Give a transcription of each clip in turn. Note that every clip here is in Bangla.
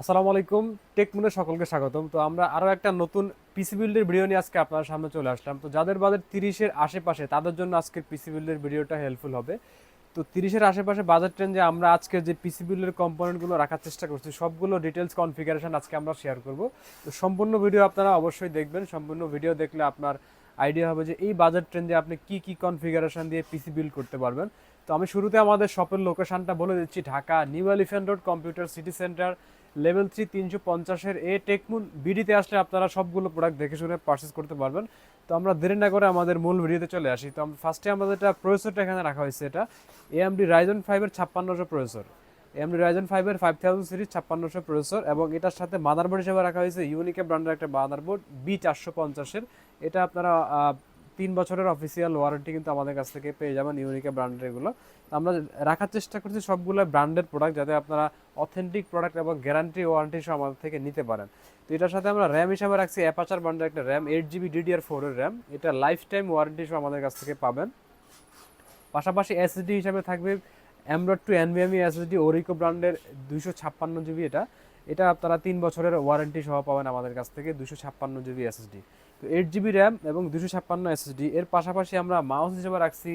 আসসালামু আলাইকুম টেকমুনে সকলকে স্বাগতম। তো আমরা আরও একটা নতুন পিসি বিল্ডের ভিডিও নিয়ে আজকে আপনার সামনে চলে আসলাম। তো যাদের বাজার তিরিশের আশেপাশে, তাদের জন্য আজকের পিসি বিল্ডের ভিডিওটা হেল্পফুল হবে। তো তিরিশের আশেপাশে বাজেট রেঞ্জে আমরা আজকে যে পিসি বিল্ডের কম্পোনেন্টগুলো রাখার চেষ্টা করছি, সবগুলো ডিটেলস কনফিগারেশন আজকে আমরা শেয়ার করব। তো সম্পূর্ণ ভিডিও আপনারা অবশ্যই দেখবেন। সম্পূর্ণ ভিডিও দেখলে আপনার আইডিয়া হবে যে এই বাজেট ট্রেন্ডে আপনি কি কি কনফিগারেশন দিয়ে পিসি বিল্ড করতে পারবেন। তো আমি শুরুতে আমাদের শপের লোকেশনটা বলে দিচ্ছি, Dhaka new elephant road computer city centre level three তিনশো পঞ্চাশের এ টেকমুন বিডিতে আসলে আপনারা সবগুলো প্রোডাক্ট দেখে শুনে পারচেস করতে পারবেন। তো আমরা দেরি না করে আমাদের মূল ভিডিওতে চলে আসি। তো ফার্স্টে আমাদের এটা প্রসেসরটা এখানে রাখা হয়েছে এটা। এএমডি রাইজন ফাইভের ছাপ্পান্নশো প্রসেসর এএমডি রাইজন ফাইভের ফাইভ থাউজেন্ড সিরিজ ছাপ্পান্নশো প্রসেসর এবং এটার সাথে মাদারবোর্ড হিসেবে রাখা হয়েছে। ইউনিকে ব্র্যান্ডের একটা মাদারবোর্ড বি চারশো পঞ্চাশের। এটা আপনারা তিন বছরের অফিসিয়াল ওয়ারেন্টি কিন্তু আমাদের কাছ থেকে পেয়ে যাবেন ইউনিকে ব্র্যান্ডের এগুলো। আমরা রাখার চেষ্টা করছি সবগুলো ব্র্যান্ডেড প্রোডাক্ট যাতে আপনারা অথেন্টিক প্রোডাক্ট এবং গ্যারান্টি ওয়ারেন্টি সহ আমাদের থেকে নিতে পারেন। তো এটার সাথে আমরা র্যাম হিসাবে রাখছি অ্যাপাচার ব্র্যান্ডের একটা র্যাম এইট জিবি ডিডিআর ফোরের র্যাম এটা লাইফ টাইম ওয়ারেন্টি সহ আমাদের কাছ থেকে পাবেন। পাশাপাশি এসএসডি হিসাবে থাকবে armoured two NVMe SSD Orico ব্র্যান্ডের দুইশো ছাপ্পান্ন জিবি এটা। এটা আপনারা তিন বছরের ওয়ারেন্টি সহ পাবেন আমাদের কাছ থেকে দুশো ছাপ্পান্ন জিবি এসএসডি তো এইট জিবি র্যাম এবং দুশো ছাপ্পান্ন এসএসডি এর পাশাপাশি আমরা মাউস হিসেবে রাখছি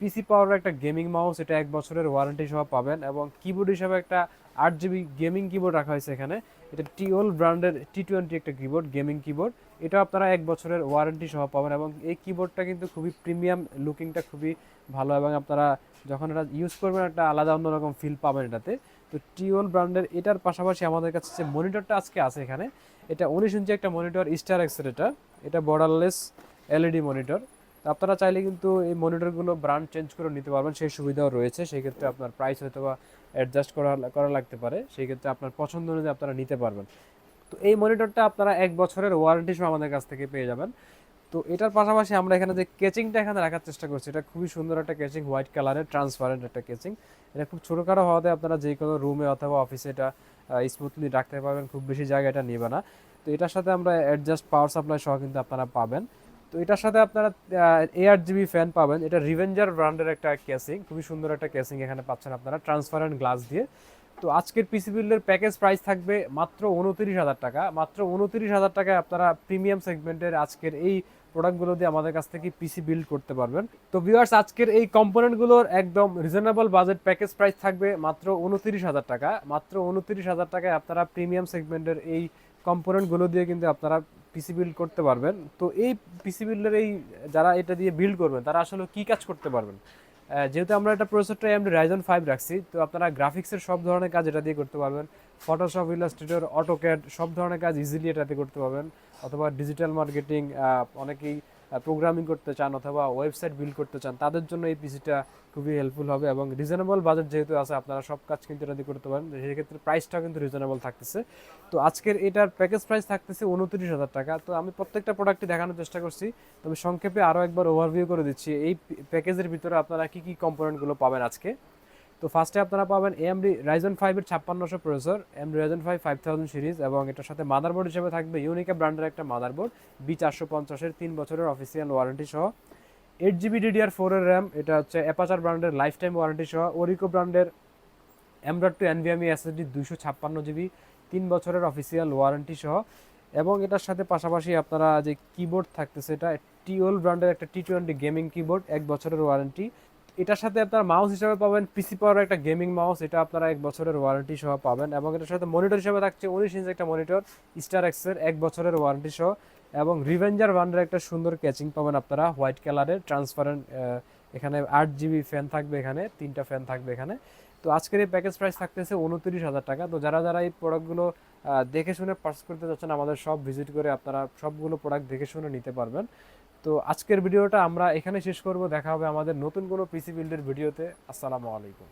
পিসি পাওয়ার একটা গেমিং মাউস এটা এক বছরের ওয়ারেন্টি সহ পাবেন এবং কিবোর্ড হিসাবে একটা আট জিবি গেমিং কিবোর্ড রাখা হয়েছে এখানে। এটা টিওল ব্র্যান্ডের টি টোয়েন্টি একটা কিবোর্ড গেমিং কিবোর্ড এটা আপনারা এক বছরের ওয়ারেন্টি সহ পাবেন এবং এই কিবোর্ডটা কিন্তু খুবই প্রিমিয়াম লুকিংটা খুবই ভালো এবং আপনারা যখন এটা ইউজ করবেন একটা আলাদা অন্যরকম ফিল পাবেন এটাতে। তো টিওল ব্র্যান্ডের এটার পাশাপাশি আমাদের কাছে যে মনিটরটা আজকে আছে এখানে এটা উনিশ ইঞ্চি একটা মনিটর, স্টার এক্সের এটা বর্ডারলেস এলইডি মনিটর। তো আপনারা চাইলে কিন্তু এই মনিটরগুলো ব্র্যান্ড চেঞ্জ করে নিতে পারবেন, সেই সুবিধাও রয়েছে। সেই ক্ষেত্রে আপনার প্রাইস হয়তো বা অ্যাডজাস্ট করা করা লাগতে পারে। সেই ক্ষেত্রে আপনার পছন্দ অনুযায়ী আপনারা নিতে পারবেন। তো এই মনিটরটা আপনারা এক বছরের ওয়ারেন্টি সহ আমাদের কাছ থেকে পেয়ে যাবেন। তো এটার পাশাপাশি আমরা এখানে যে কেচিংটা এখানে রাখার চেষ্টা করছি, এটা খুবই সুন্দর একটা কেচিং, হোয়াইট কালারের, ট্রান্সপারেন্ট একটা কেচিং। এটা খুব ছোটোখাটো হওয়াতে আপনারা যে কোনো রুমে অথবা অফিসে এটা স্মুথলি রাখতে পারবেন, খুব বেশি জায়গা এটা নেবে না। তো এটার সাথে আমরা অ্যাডজাস্ট পাওয়ার সাপ্লাই সহ কিন্তু আপনারা পাবেন। তো এটার সাথে আপনারা এ এআর জিবি ফ্যান পাবেন। এটা রিভেঞ্জার ব্র্যান্ডের একটা কেসিং খুবই সুন্দর একটা কেসিং এখানে পাচ্ছেন আপনারা ট্রান্সপারেন্ট গ্লাস দিয়ে। তো আজকের পিসি বিল্ডের প্যাকেজ প্রাইস থাকবে মাত্র উনত্রিশ হাজার টাকা। মাত্র উনত্রিশ হাজার টাকায় আপনারা প্রিমিয়াম সেগমেন্টের আজকের এই প্রোডাক্টগুলো দিয়ে আমাদের কাছ থেকে পিসি বিল্ড করতে পারবেন। তো ভিউয়ার্স আজকের এই কম্পোনেন্টগুলোর একদম রিজনেবল বাজেট প্যাকেজ প্রাইস থাকবে মাত্র উনত্রিশ হাজার টাকা। মাত্র উনত্রিশ হাজার টাকায় আপনারা প্রিমিয়াম সেগমেন্টের এই কম্পোনেন্টগুলো দিয়ে কিন্তু আপনারা পিসি বিল্ড করতে পারবেন। তো এই পিসি বিল্ডের এই যারা এটা দিয়ে বিল্ড করবেন, তারা আসলে কি কাজ করতে পারবেন? যেহেতু আমরা এটা প্রসেসরটা এমডি রাইজন ফাইভ রাখছি, তো আপনারা গ্রাফিক্সের সব ধরনের কাজ এটা দিয়ে করতে পারবেন। ফটোশপ ইলাস্ট্রেটর অটোক্যাড সব ধরনের কাজ ইজিলি এটাতে করতে পারবেন। অথবা ডিজিটাল মার্কেটিং অনেকেই প্রোগ্রামিং করতে চান অথবা ওয়েবসাইট বিল্ড করতে চান, তাদের জন্য এই পিসিটা খুবই হেল্পফুল হবে এবং রিজনেবল বাজেট যেহেতু আছে, আপনারা সব কাজ কিন্তু এটা দিয়ে করতে পারেন। সেক্ষেত্রে প্রাইসটাও কিন্তু রিজনেবল থাকতেছে। তো আজকের এটার প্যাকেজ প্রাইস থাকতেছে উনত্রিশ হাজার টাকা। তো আমি প্রত্যেকটা প্রোডাক্টই দেখানোর চেষ্টা করছি। তবে সংক্ষেপে আরও একবার ওভারভিউ করে দিচ্ছি। এই প্যাকেজের ভিতরে আপনারা কি কি কম্পোনেন্টগুলো পাবেন আজকে? তো ফার্স্টে আপনারা পাবেন এমডি রাইজন ফাইভের ছাপ্পান্নশো processor AMD Ryzen five five thousand series এবং এটার সাথে মাদারবোর্ড হিসেবে থাকবে ইউনিকা ব্র্যান্ডের একটা মাদারবোর্ড বি চারশো পঞ্চাশের তিন বছরের অফিসিয়াল ওয়ারেন্টি সহ। এইট জিবি ডিডিআর ফোরের র্যাম এটা হচ্ছে অ্যাপাচার ব্র্যান্ডের লাইফ টাইম ওয়ারেন্টি সহ। ওরিকো ব্র্যান্ডের এমডট টু এনভিএমই এসএসডি দুশো ছাপ্পান্ন জিবি তিন বছরের অফিসিয়াল ওয়ারেন্টি সহ। এবং এটার সাথে পাশাপাশি আপনারা যে কিবোর্ড থাকতেছে এটা টিওল ব্র্যান্ডের একটা টি টোয়েন্টি গেমিং কিবোর্ড এক বছরের ওয়ারেন্টি এটার সাথে আপনার মাউস হিসাবে পাবেন পিসি পাওয়ার একটা গেমিং মাউস এটা আপনারা এক বছরের ওয়ারেন্টি সহ পাবেন এবং এটার সাথে মনিটর হিসাবে থাকছে উনিশ ইঞ্চ একটা মনিটর স্টার এক্সের এক বছরের ওয়ারেন্টি সহ এবং রিভেঞ্জার ব্র্যান্ডের একটা সুন্দর ক্যাচিং পাবেন আপনারা হোয়াইট কালারের ট্রান্সপারেন্ট এখানে আট জিবি ফ্যান থাকবে এখানে, তিনটা ফ্যান থাকবে এখানে। তো আজকের এই প্যাকেজ প্রাইস থাকতেছে উনত্রিশ হাজার টাকা। তো যারা যারা এই প্রোডাক্টগুলো দেখে শুনে পার্স করতে যাচ্ছেন আমাদের সব ভিজিট করে আপনারা সবগুলো প্রোডাক্ট দেখে শুনে নিতে পারবেন। তো আজকের ভিডিওটা আমরা এখানে শেষ করব। দেখা হবে আমাদের নতুন কোনো পিসি বিল্ডের ভিডিওতে। আসসালামু আলাইকুম।